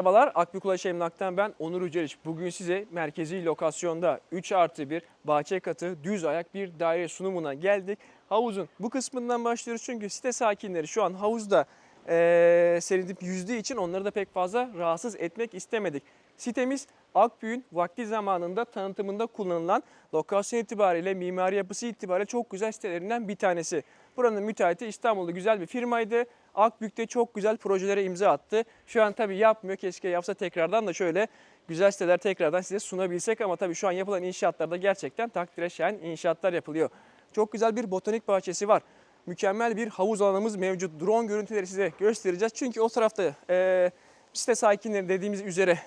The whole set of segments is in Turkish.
Merhabalar, Akbük Ulaş Emlak'tan ben Onur Yüceliç. Bugün size merkezi lokasyonda 3 artı 1 bahçe katı düz ayak bir daire sunumuna geldik. Havuzun bu kısmından başlıyoruz çünkü site sakinleri şu an havuzda eee serinip yüzdüğü için onları da pek fazla rahatsız etmek istemedik. Sitemiz Akbük'ün vakti zamanında tanıtımında kullanılan lokasyon itibariyle, mimari yapısı itibariyle çok güzel sitelerinden bir tanesi. Buranın müteahhiti İstanbul'da güzel bir firmaydı. Akbük'te çok güzel projelere imza attı. Şu an tabii yapmıyor. Keşke yapsa tekrardan da şöyle güzel siteler tekrardan size sunabilsek ama tabii şu an yapılan inşaatlarda gerçekten takdire şayan inşaatlar yapılıyor. Çok güzel bir botanik bahçesi var. Mükemmel bir havuz alanımız mevcut. Drone görüntüleri size göstereceğiz. Çünkü o tarafta eee site sakinleri dediğimiz üzere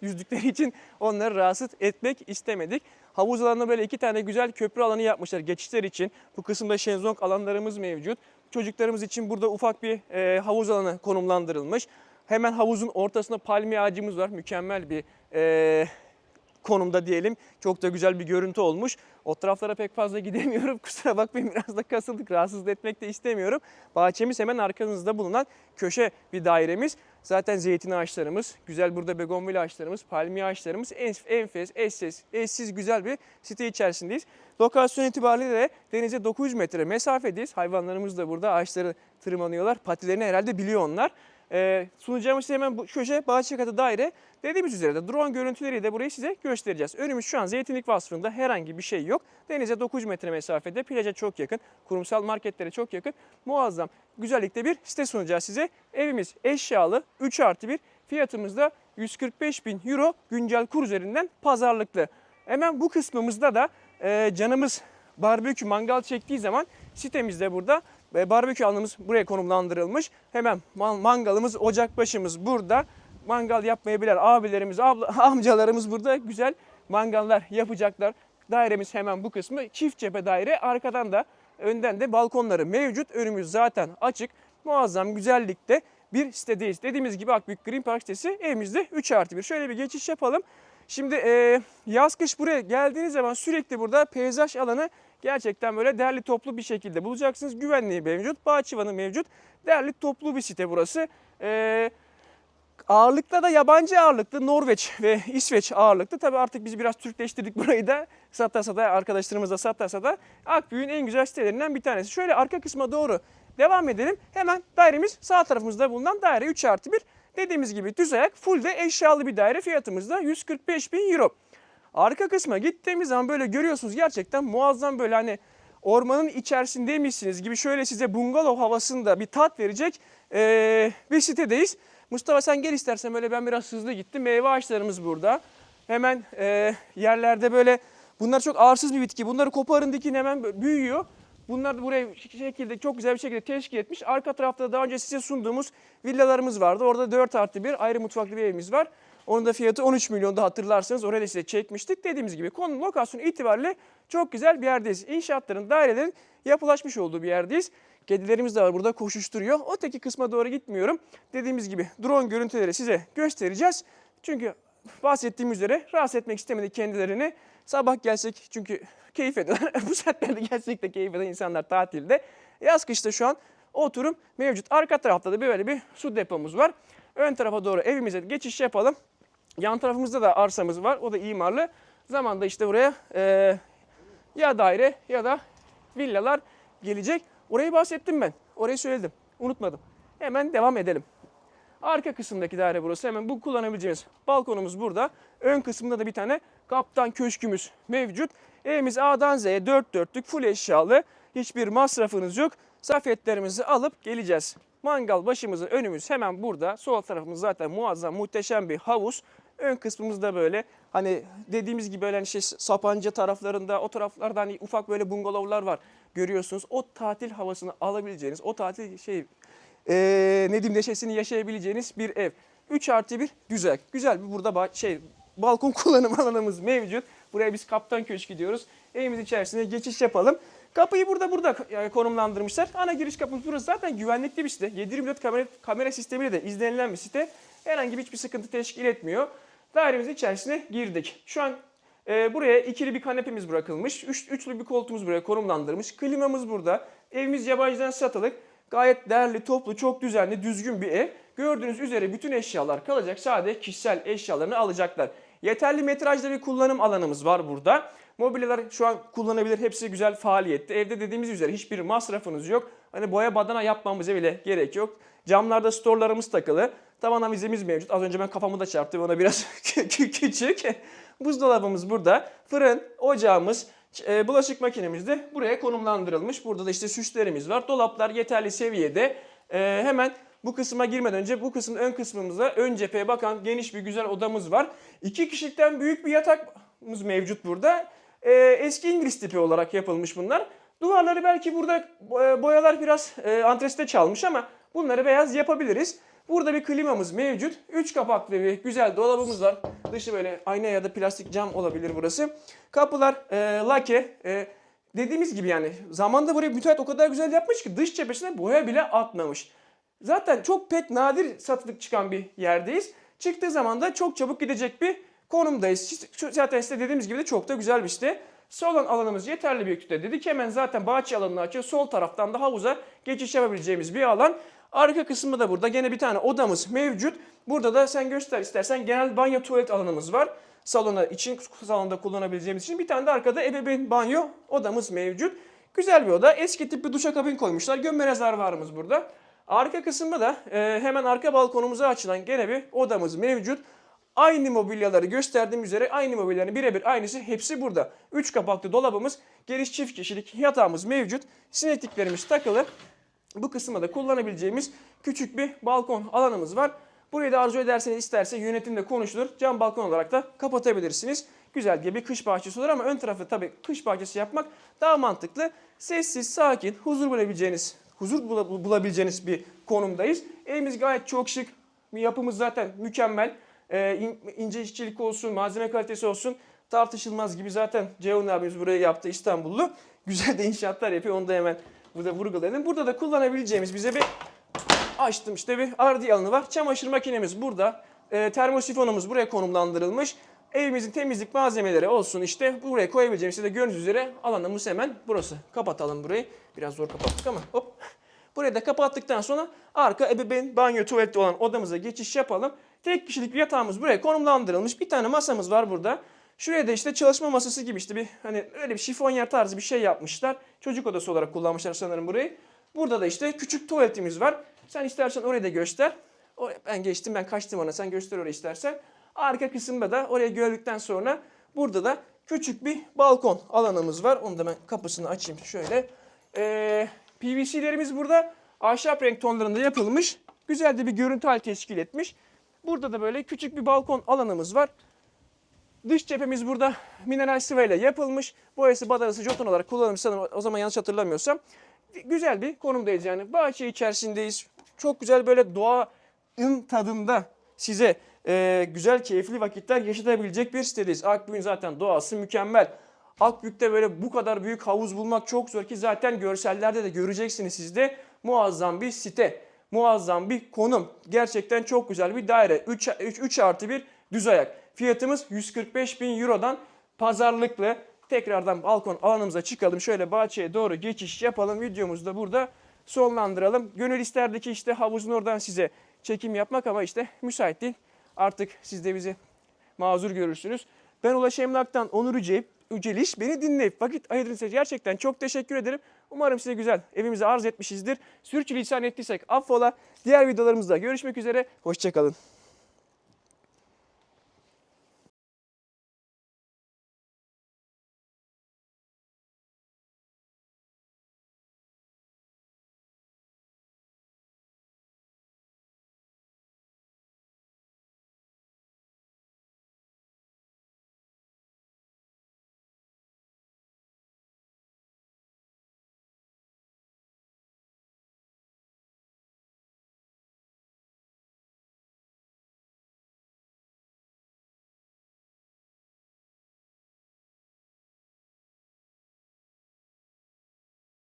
yüzdükleri için onları rahatsız etmek istemedik. Havuz alanına böyle iki tane güzel köprü alanı yapmışlar geçişler için. Bu kısımda şezlong alanlarımız mevcut. Çocuklarımız için burada ufak bir e, havuz alanı konumlandırılmış. Hemen havuzun ortasında palmiye ağacımız var. Mükemmel bir e, konumda diyelim. Çok da güzel bir görüntü olmuş. O taraflara pek fazla gidemiyorum. Kusura bakmayın biraz da kasıldık. Rahatsız etmek de istemiyorum. Bahçemiz hemen arkanızda bulunan köşe bir dairemiz. Zaten zeytin ağaçlarımız, güzel burada begonvil ağaçlarımız, palmiye ağaçlarımız en- enfes, eşsiz, eşsiz güzel bir site içerisindeyiz. Lokasyon itibariyle de denize 900 metre mesafedeyiz. Hayvanlarımız da burada ağaçları tırmanıyorlar. Patilerini herhalde biliyor onlar. Ee, sunacağımız şey hemen bu köşe bahçe katı daire. Dediğimiz üzere de drone görüntüleri de burayı size göstereceğiz. Önümüz şu an zeytinlik vasfında herhangi bir şey yok. Denize 900 metre mesafede, plaja çok yakın, kurumsal marketlere çok yakın. Muazzam güzellikte bir site sunacağız size. Evimiz eşyalı, 3 artı 1. Fiyatımız da 145 bin euro güncel kur üzerinden pazarlıklı. Hemen bu kısmımızda da e, canımız barbekü mangal çektiği zaman sitemizde burada ve barbekü alanımız buraya konumlandırılmış. Hemen man- mangalımız, ocak başımız burada. Mangal yapmayı bilen abilerimiz, abla, amcalarımız burada güzel mangallar yapacaklar. Dairemiz hemen bu kısmı. Çift cephe daire. Arkadan da önden de balkonları mevcut. Önümüz zaten açık. Muazzam güzellikte bir sitedeyiz. Dediğimiz gibi Akbük Green Park sitesi evimizde 3 artı 1. Şöyle bir geçiş yapalım. Şimdi e, yaz kış buraya geldiğiniz zaman sürekli burada peyzaj alanı gerçekten böyle derli toplu bir şekilde bulacaksınız. Güvenliği mevcut, bahçıvanı mevcut. Derli toplu bir site burası. E, ağırlıkta da yabancı ağırlıklı Norveç ve İsveç ağırlıklı. Tabii artık biz biraz Türkleştirdik burayı da satasa da arkadaşlarımız da satasa da Akbüyük'ün en güzel sitelerinden bir tanesi. Şöyle arka kısma doğru devam edelim. Hemen dairemiz sağ tarafımızda bulunan daire 3 artı 1. Dediğimiz gibi düz ayak full de eşyalı bir daire fiyatımız da 145 bin euro. Arka kısma gittiğimiz zaman böyle görüyorsunuz gerçekten muazzam böyle hani ormanın içerisindeymişsiniz gibi şöyle size bungalov havasında bir tat verecek eee, bir sitedeyiz. Mustafa sen gel istersen böyle ben biraz hızlı gittim. Meyve ağaçlarımız burada. Hemen eee, yerlerde böyle bunlar çok ağırsız bir bitki. Bunları koparın dikin hemen büyüyor. Bunlar da buraya şekilde çok güzel bir şekilde teşkil etmiş. Arka tarafta da daha önce size sunduğumuz villalarımız vardı. Orada 4 artı 1 ayrı mutfaklı bir evimiz var. Onun da fiyatı 13 milyonda hatırlarsanız oraya da size çekmiştik. Dediğimiz gibi konu lokasyon itibariyle çok güzel bir yerdeyiz. İnşaatların, dairelerin yapılaşmış olduğu bir yerdeyiz. Kedilerimiz de var burada koşuşturuyor. O teki kısma doğru gitmiyorum. Dediğimiz gibi drone görüntüleri size göstereceğiz. Çünkü bahsettiğim üzere rahatsız etmek istemedik kendilerini. Sabah gelsek çünkü keyif ediyorlar. Bu saatlerde gelsek de keyif eden insanlar tatilde. Yaz kışta şu an oturum mevcut. Arka tarafta da böyle bir su depomuz var. Ön tarafa doğru evimize geçiş yapalım. Yan tarafımızda da arsamız var. O da imarlı. Zamanda işte buraya e, ya daire ya da villalar gelecek. Orayı bahsettim ben. Orayı söyledim. Unutmadım. Hemen devam edelim. Arka kısımdaki daire burası. Hemen bu kullanabileceğimiz balkonumuz burada. Ön kısmında da bir tane kaptan köşkümüz mevcut. Evimiz A'dan Z'ye dört dörtlük full eşyalı. Hiçbir masrafınız yok. Safiyetlerimizi alıp geleceğiz. Mangal başımızın önümüz hemen burada. Sol tarafımız zaten muazzam muhteşem bir havuz. Ön kısmımızda böyle hani dediğimiz gibi böyle hani şey Sapanca taraflarında o taraflarda hani ufak böyle bungalovlar var. Görüyorsunuz o tatil havasını alabileceğiniz o tatil şey ee, ne diyeyim neşesini yaşayabileceğiniz bir ev. 3 artı 1 güzel. Güzel bir burada şey balkon kullanım alanımız mevcut. Buraya biz kaptan köşkü diyoruz. Evimiz içerisine geçiş yapalım. Kapıyı burada burada konumlandırmışlar. Ana giriş kapımız burası zaten güvenlikli bir site. 724 kamera, kamera sistemiyle de izlenilen bir site. Herhangi bir hiçbir sıkıntı teşkil etmiyor. Dairemizin içerisine girdik. Şu an e, buraya ikili bir kanepemiz bırakılmış. Üç, üçlü bir koltuğumuz buraya konumlandırmış. Klimamız burada. Evimiz yabancıdan satılık. Gayet değerli, toplu, çok düzenli, düzgün bir ev. Gördüğünüz üzere bütün eşyalar kalacak. Sadece kişisel eşyalarını alacaklar. Yeterli metrajda bir kullanım alanımız var burada. Mobilyalar şu an kullanabilir. Hepsi güzel faaliyette. Evde dediğimiz üzere hiçbir masrafınız yok. Hani boya badana yapmamıza bile gerek yok. Camlarda storlarımız takılı. Tavan avizemiz mevcut. Az önce ben kafamı da çarptım. Ona biraz küçük. Buzdolabımız burada. Fırın, ocağımız, e, bulaşık makinemiz de buraya konumlandırılmış. Burada da işte süslerimiz var. Dolaplar yeterli seviyede. E, hemen bu kısma girmeden önce bu kısmın ön kısmımızda ön cepheye bakan geniş bir güzel odamız var. İki kişilikten büyük bir yatakımız mevcut burada. E, eski İngiliz tipi olarak yapılmış bunlar. Duvarları belki burada e, boyalar biraz e, antresite çalmış ama bunları beyaz yapabiliriz. Burada bir klimamız mevcut. 3 kapaklı bir güzel dolabımız var. Dışı böyle ayna ya da plastik cam olabilir burası. Kapılar e, lake. E, dediğimiz gibi yani zamanda burayı müteahhit o kadar güzel yapmış ki dış cephesine boya bile atmamış. Zaten çok pek nadir satılık çıkan bir yerdeyiz. Çıktığı zaman da çok çabuk gidecek bir konumdayız. Zaten site dediğimiz gibi de çok da güzel bir site. Salon alanımız yeterli büyüklükte dedik. Hemen zaten bahçe alanını açıyor. Sol taraftan da havuza geçiş yapabileceğimiz bir alan. Arka kısmı da burada. Gene bir tane odamız mevcut. Burada da sen göster istersen genel banyo tuvalet alanımız var. Salona için salonda kullanabileceğimiz için bir tane de arkada ebeveyn banyo odamız mevcut. Güzel bir oda. Eski tip bir duşakabin koymuşlar. Gömme rezervuarımız burada. Arka kısımda da e, hemen arka balkonumuza açılan gene bir odamız mevcut. Aynı mobilyaları gösterdiğim üzere aynı mobilyaların birebir aynısı hepsi burada. 3 kapaklı dolabımız, geniş çift kişilik yatağımız mevcut. Sinekliklerimiz takılı. Bu kısımda da kullanabileceğimiz küçük bir balkon alanımız var. Burayı da arzu ederseniz isterse yönetimde konuşulur. Cam balkon olarak da kapatabilirsiniz. Güzel diye bir kış bahçesi olur ama ön tarafı tabii kış bahçesi yapmak daha mantıklı. Sessiz, sakin, huzur bulabileceğiniz, huzur bula- bulabileceğiniz bir konumdayız. Evimiz gayet çok şık. Yapımız zaten mükemmel. Ee, in- ince işçilik olsun, malzeme kalitesi olsun tartışılmaz gibi zaten Ceyhun abimiz burayı yaptı İstanbullu. Güzel de inşaatlar yapıyor. Onu da hemen burada vurgulayalım. Burada da kullanabileceğimiz bize bir açtım işte bir ardi alanı var. Çamaşır makinemiz burada. E, termosifonumuz buraya konumlandırılmış. Evimizin temizlik malzemeleri olsun işte buraya koyabileceğimiz işte de gördüğünüz üzere alanımız hemen burası. Kapatalım burayı. Biraz zor kapattık ama hop. Burayı da kapattıktan sonra arka ebeveyn banyo tuvaleti olan odamıza geçiş yapalım. Tek kişilik bir yatağımız buraya konumlandırılmış. Bir tane masamız var burada. Şuraya da işte çalışma masası gibi işte bir hani öyle bir şifonyer tarzı bir şey yapmışlar. Çocuk odası olarak kullanmışlar sanırım burayı. Burada da işte küçük tuvaletimiz var. Sen istersen orayı da göster. Ben geçtim ben kaçtım ona sen göster orayı istersen. Arka kısımda da orayı gördükten sonra burada da küçük bir balkon alanımız var. Onu da ben kapısını açayım şöyle. Ee, PVC'lerimiz burada ahşap renk tonlarında yapılmış. Güzel de bir görüntü hali teşkil etmiş. Burada da böyle küçük bir balkon alanımız var. Dış cephemiz burada mineral sıvayla yapılmış. Boyası badarası joton olarak kullanılmış sanırım o zaman yanlış hatırlamıyorsam. Güzel bir konumdayız yani. Bahçe içerisindeyiz. Çok güzel böyle doğanın tadında size e, güzel keyifli vakitler yaşatabilecek bir sitedeyiz. Akbük'ün zaten doğası mükemmel. Akbük'te böyle bu kadar büyük havuz bulmak çok zor ki zaten görsellerde de göreceksiniz siz de muazzam bir site. Muazzam bir konum. Gerçekten çok güzel bir daire. 3, 3, 3 artı bir düz ayak. Fiyatımız 145 bin Euro'dan pazarlıklı. Tekrardan balkon alanımıza çıkalım. Şöyle bahçeye doğru geçiş yapalım. Videomuzu da burada sonlandıralım. Gönül isterdi ki işte havuzun oradan size çekim yapmak ama işte müsait değil. Artık siz de bizi mazur görürsünüz. Ben Ulaş Emlak'tan Onur Üceyip, Üceliş. Beni dinleyip vakit ayırdığınız için gerçekten çok teşekkür ederim. Umarım size güzel evimizi arz etmişizdir. Sürçülisan ettiysek affola. Diğer videolarımızda görüşmek üzere. Hoşçakalın.